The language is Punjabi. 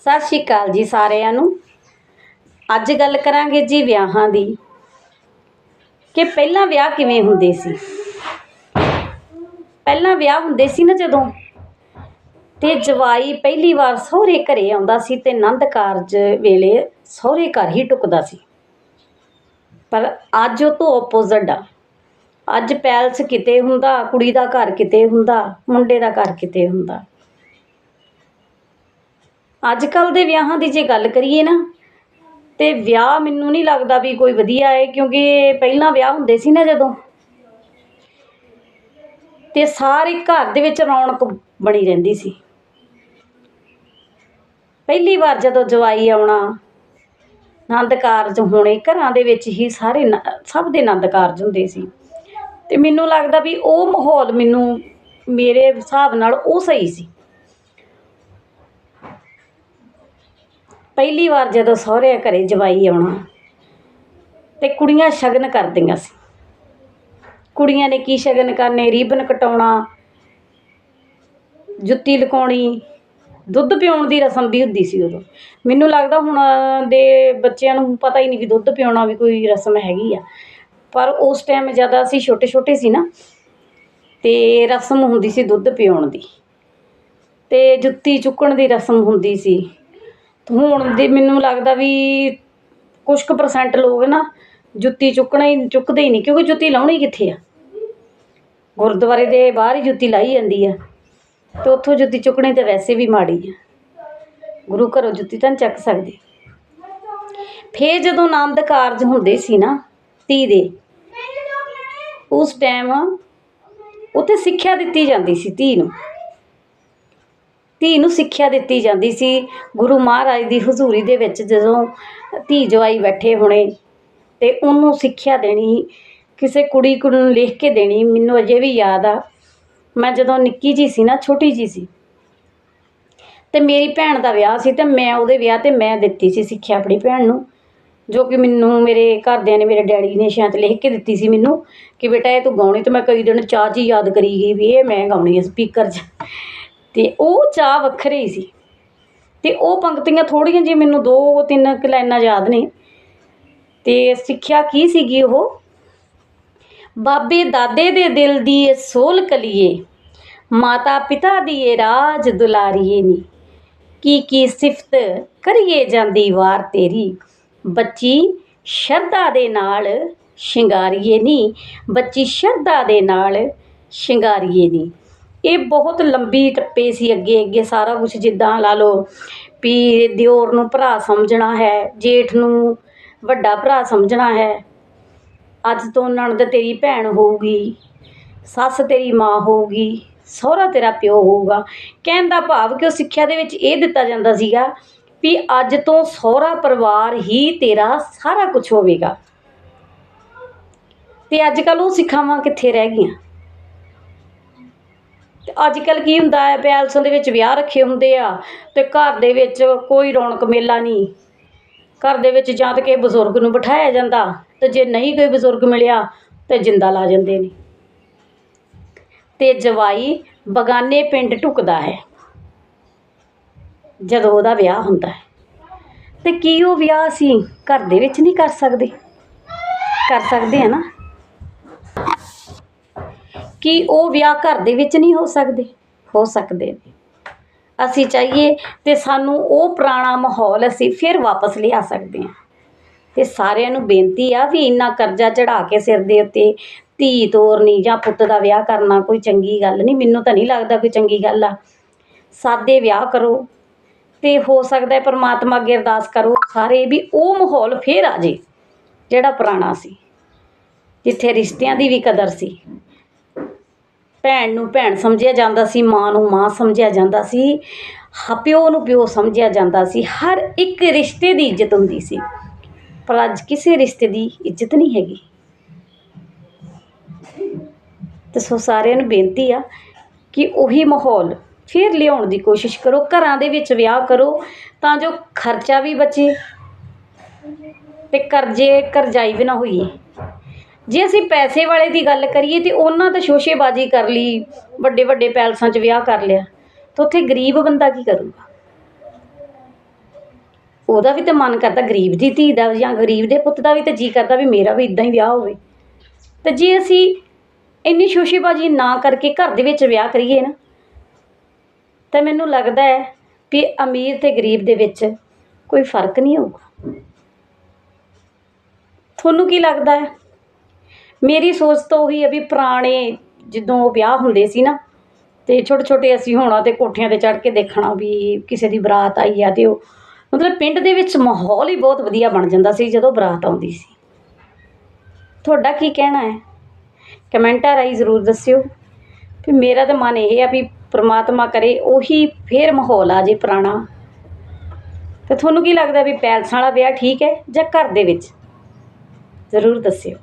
ਸਤਿ ਸ਼੍ਰੀ ਅਕਾਲ ਜੀ ਸਾਰਿਆਂ ਨੂੰ। ਅੱਜ ਗੱਲ ਕਰਾਂਗੇ ਜੀ ਵਿਆਹਾਂ ਦੀ। ਕਿ ਪਹਿਲਾਂ ਵਿਆਹ ਕਿਵੇਂ ਹੁੰਦੇ ਸੀ? ਪਹਿਲਾਂ ਵਿਆਹ ਹੁੰਦੇ ਸੀ ਨਾ ਜਦੋਂ? ਤੇ ਜਵਾਈ ਪਹਿਲੀ ਵਾਰ ਸਹੁਰੇ ਘਰੇ ਆਉਂਦਾ ਸੀ ਤੇ ਆਨੰਦ ਕਾਰਜ ਵੇਲੇ ਸਹੁਰੇ ਘਰ ਹੀ ਟੁਕਦਾ ਸੀ। ਪਰ ਅੱਜ ਉਹ ਤੋਂ ਆਪੋਜ਼ਿਟ ਆ। ਅੱਜ ਪੈਲਸ ਕਿਤੇ ਹੁੰਦਾ, ਕੁੜੀ ਦਾ ਘਰ ਕਿਤੇ ਹੁੰਦਾ, ਮੁੰਡੇ ਦਾ ਘਰ ਕਿਤੇ ਹੁੰਦਾ। ਅੱਜ ਕੱਲ ਦੇ ਵਿਆਹਾਂ ਦੀ ਜੇ ਗੱਲ ਕਰੀਏ ਨਾ, ਤੇ ਵਿਆਹ ਮੈਨੂੰ ਨਹੀਂ ਲੱਗਦਾ ਵੀ ਕੋਈ ਵਧੀਆ ਹੈ, ਕਿਉਂਕਿ ਪਹਿਲਾਂ ਵਿਆਹ ਹੁੰਦੇ ਸੀ ਨਾ ਜਦੋਂ। ਤੇ ਸਾਰੇ ਘਰ ਦੇ ਵਿੱਚ ਰੌਣਕ ਬਣੀ ਰਹਿੰਦੀ ਸੀ। ਪਹਿਲੀ ਵਾਰ ਜਦੋਂ ਜਵਾਈ ਆਉਣਾ, ਆਨੰਦ ਕਾਰਜ ਹੋਣੇ, ਘਰਾਂ ਦੇ ਵਿੱਚ ਹੀ ਸਾਰੇ ਨ- ਸਭ ਦੇ ਆਨੰਦ ਕਾਰਜ ਹੁੰਦੇ ਸੀ। ਤੇ ਮੈਨੂੰ ਲੱਗਦਾ ਵੀ ਉਹ ਮਾਹੌਲ ਮੈਨੂੰ ਮੇਰੇ ਹਿਸਾਬ ਨਾਲ ਉਹ ਸਹੀ ਸੀ। ਪਹਿਲੀ ਵਾਰ ਜਦੋਂ ਸਹੁਰੇ ਘਰੇ ਜਵਾਈ ਆਉਣਾ ਤੇ ਕੁੜੀਆਂ ਸ਼ਗਨ ਕਰਦੀਆਂ ਸੀ। ਕੁੜੀਆਂ ਨੇ ਕੀ ਸ਼ਗਨ ਕਰਨੇ? ਰੀਬਨ ਕਟਾਉਣਾ, ਜੁੱਤੀ ਲਕਾਉਣੀ, ਦੁੱਧ ਪਿਉਣ ਦੀ ਰਸਮ ਵੀ ਹੁੰਦੀ ਸੀ ਉਦੋਂ। ਮੈਨੂੰ ਲੱਗਦਾ ਹੁਣ ਦੇ ਬੱਚਿਆਂ ਨੂੰ ਪਤਾ ਹੀ ਨਹੀਂ ਵੀ ਦੁੱਧ ਪਿਉਣਾ ਵੀ ਕੋਈ ਰਸਮ ਹੈਗੀ ਆ। ਪਰ ਉਸ ਟਾਈਮ ਜਦ ਅਸੀਂ ਛੋਟੇ ਛੋਟੇ ਸੀ ਨਾ, ਤੇ ਰਸਮ ਹੁੰਦੀ ਸੀ ਦੁੱਧ ਪਿਉਣ ਦੀ। ਤੇ ਜੁੱਤੀ ਚੁੱਕਣ ਦੀ ਰਸਮ ਹੁੰਦੀ ਸੀ। ਹੁਣ ਦੀ ਮੈਨੂੰ ਲੱਗਦਾ ਵੀ ਕੁਝ ਕੁ ਪਰਸੈਂਟ ਲੋਕ ਨਾ ਜੁੱਤੀ ਚੁੱਕਣਾ ਹੀ, ਚੁੱਕਦੇ ਹੀ ਨਹੀਂ, ਕਿਉਂਕਿ ਜੁੱਤੀ ਲਾਉਣੀ ਕਿੱਥੇ ਆ? ਗੁਰਦੁਆਰੇ ਦੇ ਬਾਹਰ ਹੀ ਜੁੱਤੀ ਲਾਈ ਜਾਂਦੀ ਆ। ਤੇ ਉੱਥੋਂ ਜੁੱਤੀ ਚੁੱਕਣੀ ਤੇ ਵੈਸੇ ਵੀ ਮਾੜੀ ਆ। ਗੁਰੂ ਘਰੋਂ ਜੁੱਤੀ ਤਾਂ ਨਹੀਂ ਚੱਕ ਸਕਦੇ। ਫੇਰ ਜਦੋਂ ਆਨੰਦ ਕਾਰਜ ਹੁੰਦੇ ਸੀ ਨਾ, ਧੀ ਦੇ, ਉਸ ਟਾਈਮ ਉੱਥੇ ਸਿੱਖਿਆ ਦਿੱਤੀ ਜਾਂਦੀ ਸੀ ਧੀ ਨੂੰ। ਧੀ ਨੂੰ ਸਿੱਖਿਆ ਦਿੱਤੀ ਜਾਂਦੀ ਸੀ ਗੁਰੂ ਮਹਾਰਾਜ ਦੀ ਹਜ਼ੂਰੀ ਦੇ ਵਿੱਚ ਜਦੋਂ ਧੀ ਜਵਾਈ ਬੈਠੇ ਹੋਣੇ ਤੇ ਉਹਨੂੰ ਸਿੱਖਿਆ ਦੇਣੀ, ਕਿਸੇ ਕੁੜੀ ਕੁੜੀ ਨੂੰ ਲਿਖ ਕੇ ਦੇਣੀ, ਮੈਨੂੰ ਅਜੇ ਵੀ ਯਾਦ ਆ, ਮੈਂ ਜਦੋਂ ਨਿੱਕੀ ਜਿਹੀ ਸੀ ਨਾ, ਛੋਟੀ ਜਿਹੀ ਸੀ। ਅਤੇ ਮੇਰੀ ਭੈਣ ਦਾ ਵਿਆਹ ਸੀ ਤੇ ਮੈਂ ਉਹਦੇ ਵਿਆਹ ਤੇ ਮੈਂ ਦਿੱਤੀ ਸੀ ਸਿੱਖਿਆ ਆਪਣੀ ਭੈਣ ਨੂੰ, ਜੋ ਕਿ ਮੈਨੂੰ ਮੇਰੇ ਘਰਦਿਆਂ ਨੇ, ਮੇਰੇ ਡੈਡੀ ਨੇ ਸ਼ਾਇਦ ਲਿਖ ਕੇ ਦਿੱਤੀ ਸੀ ਮੈਨੂੰ ਕਿ ਬੇਟਾ ਇਹ ਤੂੰ ਗਾਉਣੀ ਤੇ ਮੈਂ ਕਈ ਦਿਨ ਚਾਹ 'ਚ ਹੀ ਯਾਦ ਕਰੀ ਗਈ ਵੀ ਇਹ ਮੈਂ ਗਾਉਣੀ ਹੈ ਸਪੀਕਰ 'ਚ। ਤੇ ਉਹ ਚਾਹ ਵੱਖਰੇ ਹੀ ਸੀ। ਅਤੇ ਉਹ ਪੰਕਤੀਆਂ ਥੋੜ੍ਹੀਆਂ ਜਿਹੀਆਂ ਮੈਨੂੰ ਦੋ ਤਿੰਨ ਕੁ ਲਾਈਨਾਂ ਯਾਦ ਨੇ। ਅਤੇ ਸਿੱਖਿਆ ਕੀ ਸੀਗੀ ਉਹ? ਬਾਬੇ ਦਾਦੇ ਦੇ ਦਿਲ ਦੀ ਏ ਸੋਲ ਕਲੀਏ, ਮਾਤਾ ਪਿਤਾ ਦੀ ਏ ਰਾਜ ਦੁਲਾਰੀਏ ਨੀ। ਕੀ ਕੀ ਸਿਫਤ ਕਰੀਏ ਜਾਂਦੀ ਵਾਰ ਤੇਰੀ, ਬੱਚੀ ਸ਼ਰਧਾ ਦੇ ਨਾਲ ਸ਼ਿੰਗਾਰੀਏ ਨੀ, ਬੱਚੀ ਸ਼ਰਧਾ ਦੇ ਨਾਲ ਸ਼ਿੰਗਾਰੀਏ ਨੀ। ਇਹ ਬਹੁਤ ਲੰਬੀ ਟੱਪੇ ਸੀ ਅੱਗੇ ਅੱਗੇ ਸਾਰਾ ਕੁਝ ਜਿੱਦਾਂ ਲਾ ਲਓ ਵੀ ਦਿਓਰ ਨੂੰ ਭਰਾ ਸਮਝਣਾ ਹੈ, ਜੇਠ ਨੂੰ ਵੱਡਾ ਭਰਾ ਸਮਝਣਾ ਹੈ। ਅੱਜ ਤੋਂ ਨਣਦ ਤੇਰੀ ਭੈਣ ਹੋਊਗੀ, ਸੱਸ ਤੇਰੀ ਮਾਂ ਹੋਊਗੀ, ਸਹੁਰਾ ਤੇਰਾ ਪਿਓ ਹੋਊਗਾ। ਕਹਿਣ ਦਾ ਭਾਵ ਕਿ ਉਹ ਸਿੱਖਿਆ ਦੇ ਵਿੱਚ ਇਹ ਦਿੱਤਾ ਜਾਂਦਾ ਸੀਗਾ ਵੀ ਅੱਜ ਤੋਂ ਸਹੁਰਾ ਪਰਿਵਾਰ ਹੀ ਤੇਰਾ ਸਾਰਾ ਕੁਝ ਹੋਵੇਗਾ। ਤੇ ਅੱਜ ਕੱਲ ਉਹ ਸਿੱਖਾਵਾਂ ਕਿੱਥੇ ਰਹਿ ਗਈਆਂ? ਤੇ ਅੱਜ ਕੱਲ ਕੀ ਹੁੰਦਾ ਹੈ, ਪੈਲਸਾਂ ਦੇ ਵਿੱਚ ਵਿਆਹ ਰੱਖੇ ਹੁੰਦੇ ਆ ਤੇ ਘਰ ਦੇ ਵਿੱਚ ਕੋਈ ਰੌਣਕ ਮੇਲਾ ਨਹੀਂ। ਘਰ ਦੇ ਵਿੱਚ ਜਾਂ ਤਾਂ ਕਿਸੇ ਬਜ਼ੁਰਗ ਨੂੰ ਬਿਠਾਇਆ ਜਾਂਦਾ ਤੇ ਜੇ ਨਹੀਂ ਕੋਈ ਬਜ਼ੁਰਗ ਮਿਲਿਆ ਤੇ ਜਿੰਦਾ ਲਾ ਜਾਂਦੇ ਨੇ। ਤੇ ਜਵਾਈ ਬਗਾਨੇ ਪਿੰਡ ਢੁਕਦਾ ਹੈ, ਜਦੋਂ ਉਹਦਾ ਵਿਆਹ ਹੁੰਦਾ ਹੈ। ਤੇ ਕੀ ਉਹ ਵਿਆਹ ਅਸੀਂ ਘਰ ਦੇ ਵਿੱਚ ਨਹੀਂ ਕਰ ਸਕਦੇ? ਕਰ ਸਕਦੇ ਆ ਨਾ? ਕਿ ਉਹ ਵਿਆਹ ਘਰ ਦੇ ਵਿੱਚ ਨਹੀਂ ਹੋ ਸਕਦੇ ਹੋ ਸਕਦੇ ਨੇ। ਅਸੀਂ ਚਾਹੀਏ ਤੇ ਸਾਨੂੰ ਉਹ ਪੁਰਾਣਾ ਮਾਹੌਲ ਅਸੀਂ ਫਿਰ ਵਾਪਸ ਲਿਆ ਸਕਦੇ ਹਾਂ। ਤੇ ਸਾਰਿਆਂ ਨੂੰ ਬੇਨਤੀ ਆ ਵੀ ਇੰਨਾ ਕਰਜ਼ਾ ਚੜਾ ਕੇ ਸਿਰ ਦੇ ਉੱਤੇ ਧੀ ਤੋਰਨੀ ਜਾਂ ਪੁੱਤ ਦਾ ਵਿਆਹ ਕਰਨਾ ਕੋਈ ਚੰਗੀ ਗੱਲ ਨਹੀਂ, ਮੈਨੂੰ ਤਾਂ ਨਹੀਂ ਲੱਗਦਾ ਕੋਈ ਚੰਗੀ ਗੱਲ ਆ। ਸਾਦੇ ਵਿਆਹ ਕਰੋ ਤੇ ਹੋ ਸਕਦਾ ਹੈ ਪਰਮਾਤਮਾ ਅੱਗੇ ਅਰਦਾਸ ਕਰੋ ਸਾਰੇ ਵੀ ਉਹ ਮਾਹੌਲ ਫੇਰ ਆ ਜੇ ਜਿਹੜਾ ਪੁਰਾਣਾ ਸੀ, ਜਿੱਥੇ ਰਿਸ਼ਤਿਆਂ ਦੀ ਵੀ ਕਦਰ ਸੀ। ਭੈਣ ਨੂੰ ਭੈਣ ਸਮਝਿਆ ਜਾਂਦਾ ਸੀ, ਮਾਂ ਨੂੰ ਮਾਂ ਸਮਝਿਆ ਜਾਂਦਾ ਸੀ ਹ ਪਿਓ ਨੂੰ ਪਿਓ ਸਮਝਿਆ ਜਾਂਦਾ ਸੀ, ਹਰ ਇੱਕ ਰਿਸ਼ਤੇ ਦੀ ਇੱਜ਼ਤ ਹੁੰਦੀ ਸੀ। ਪਰ ਅੱਜ ਕਿਸੇ ਰਿਸ਼ਤੇ ਦੀ ਇੱਜ਼ਤ ਨਹੀਂ ਹੈਗੀ। ਤੇ ਸੋ ਸਾਰਿਆਂ ਨੂੰ ਬੇਨਤੀ ਆ ਕਿ ਉਹੀ ਮਾਹੌਲ ਫਿਰ ਲਿਆਉਣ ਦੀ ਕੋਸ਼ਿਸ਼ ਕਰੋ, ਘਰਾਂ ਦੇ ਵਿੱਚ ਵਿਆਹ ਕਰੋ, ਤਾਂ ਜੋ ਖਰਚਾ ਵੀ ਬਚੇ ਤੇ ਕਰਜ਼ੇ, ਕਰਜ਼ਾਈ ਵੀ ਨਾ ਹੋਈਏ। ਜੇ ਅਸੀਂ ਪੈਸੇ ਵਾਲੇ ਦੀ ਗੱਲ ਕਰੀਏ ਤਾਂ ਉਹਨਾਂ ਤਾਂ ਸ਼ੋਸ਼ੇਬਾਜ਼ੀ ਕਰ ਲਈ, ਵੱਡੇ ਵੱਡੇ ਪੈਲਸਾਂ 'ਚ ਵਿਆਹ ਕਰ ਲਿਆ। ਤਾਂ ਉੱਥੇ ਗਰੀਬ ਬੰਦਾ ਕੀ ਕਰੂਗਾ? ਉਹਦਾ ਵੀ ਤਾਂ ਮਨ ਕਰਦਾ ਗਰੀਬ ਦੀ ਧੀ ਦਾ ਜਾਂ ਗਰੀਬ ਦੇ ਪੁੱਤ ਦਾ ਵੀ ਤਾਂ ਜੀ ਕਰਦਾ ਵੀ ਮੇਰਾ ਵੀ ਇਦਾਂ ਹੀ ਵਿਆਹ ਹੋਵੇ। ਤੇ ਜੇ ਅਸੀਂ ਇੰਨੀ ਸ਼ੋਸ਼ੇਬਾਜ਼ੀ ਨਾ ਕਰਕੇ ਘਰ ਦੇ ਵਿੱਚ ਵਿਆਹ ਕਰੀਏ ਨਾ, ਤਾਂ ਮੈਨੂੰ ਲੱਗਦਾ ਹੈ ਵੀ ਅਮੀਰ ਤੇ ਗਰੀਬ ਦੇ ਵਿੱਚ ਕੋਈ ਫ਼ਰਕ ਨਹੀਂ ਹੋਊਗਾ। ਤੁਹਾਨੂੰ ਕੀ ਲੱਗਦਾ ਹੈ? ਮੇਰੀ ਸੋਚ ਤਾਂ ਉਹੀ ਹੈ ਵੀ ਪੁਰਾਣੇ ਜਦੋਂ ਵਿਆਹ ਹੁੰਦੇ ਸੀ ਨਾ, ਤੇ ਛੋਟੇ ਛੋਟੇ ਅਸੀਂ ਹੋਣਾ ਤੇ ਕੋਠਿਆਂ ਤੇ ਚੜ੍ਹ ਕੇ ਦੇਖਣਾ ਵੀ ਕਿਸੇ ਦੀ ਬਰਾਤ ਆਈ ਆ ਤੇ ਉਹ, ਮਤਲਬ ਪਿੰਡ ਦੇ ਵਿੱਚ ਮਾਹੌਲ ਹੀ ਬਹੁਤ ਵਧੀਆ ਬਣ ਜਾਂਦਾ ਸੀ ਜਦੋਂ ਬਰਾਤ ਆਉਂਦੀ ਸੀ। ਤੁਹਾਡਾ ਕੀ ਕਹਿਣਾ ਹੈ? ਕਮੈਂਟਾਂ ਰਾਹੀਂ ਜ਼ਰੂਰ ਦੱਸਿਓ। ਵੀ ਮੇਰਾ ਤਾਂ ਮਨ ਇਹ ਆ ਵੀ ਪ੍ਰਮਾਤਮਾ ਕਰੇ, ਉਹੀ ਫੇਰ ਮਾਹੌਲ ਆ ਜੇ ਪੁਰਾਣਾ। ਤੇ ਤੁਹਾਨੂੰ ਕੀ ਲੱਗਦਾ ਵੀ ਪੈਲਸਾਂ ਵਾਲਾ ਵਿਆਹ ਠੀਕ ਹੈ ਜਾਂ ਘਰ ਦੇ ਵਿੱਚ? ਜ਼ਰੂਰ ਦੱਸਿਓ।